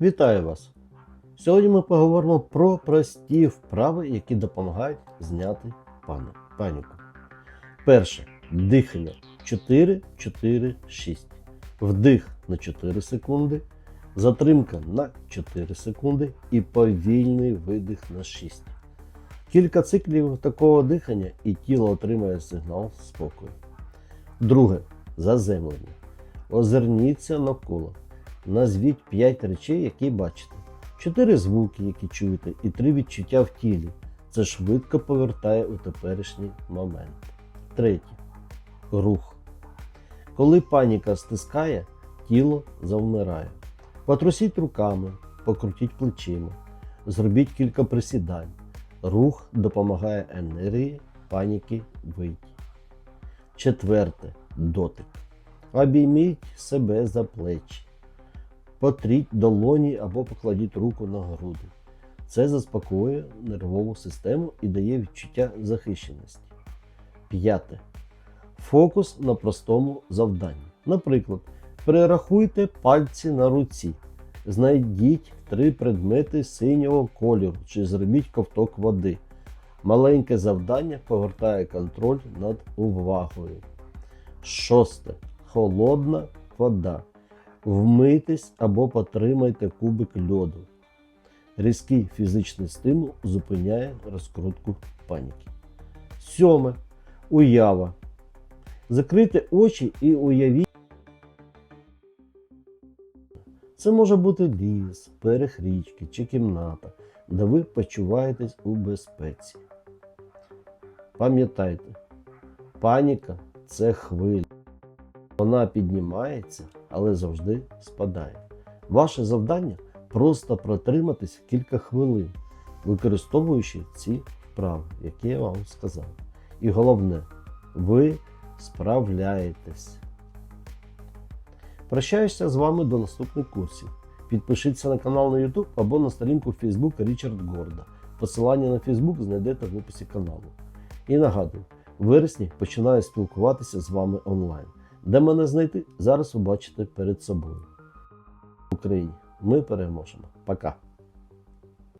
Вітаю вас! Сьогодні ми поговоримо про прості вправи, які допомагають зняти паніку. Перше дихання 4, 4, 6. Вдих на 4 секунди, затримка на 4 секунди і повільний видих на 6. Кілька циклів такого дихання і тіло отримає сигнал спокою. Друге заземлення. Озирніться навколо. Назвіть 5 речей, які бачите. 4 звуки, які чуєте, і 3 відчуття в тілі. Це швидко повертає у теперішній момент. Третє. Рух. Коли паніка стискає, тіло завмирає. Потрусіть руками, покрутіть плечима, зробіть кілька присідань. Рух допомагає енергії паніки вийти. Четверте дотик. Обійміть себе за плечі. Потріть долоні або покладіть руку на груди. Це заспокоює нервову систему і дає відчуття захищеності. П'яте. Фокус на простому завданні. Наприклад, перерахуйте пальці на руці. Знайдіть три предмети синього кольору чи зробіть ковток води. Маленьке завдання повертає контроль над увагою. Шосте. Холодна вода. Вмийтесь або потримайте кубик льоду. Різкий фізичний стимул зупиняє розкрутку паніки. Сьоме. Уява. Закрийте очі і уявіть. Це може бути ліс, берег річки чи кімната, де ви почуваєтесь у безпеці. Пам'ятайте, паніка це хвиля. Вона піднімається, але завжди спадає. Ваше завдання просто протриматись кілька хвилин, використовуючи ці вправи, які я вам сказав. І головне, ви справляєтесь. Прощаюся з вами до наступних курсів. Підпишіться на канал на YouTube або на сторінку Facebook Річард Горда. Посилання на Facebook знайдете в описі каналу. І нагадую, в вересні починаю спілкуватися з вами онлайн. Де мене знайти, зараз ви бачите перед собою. В Україні ми переможемо. Пока!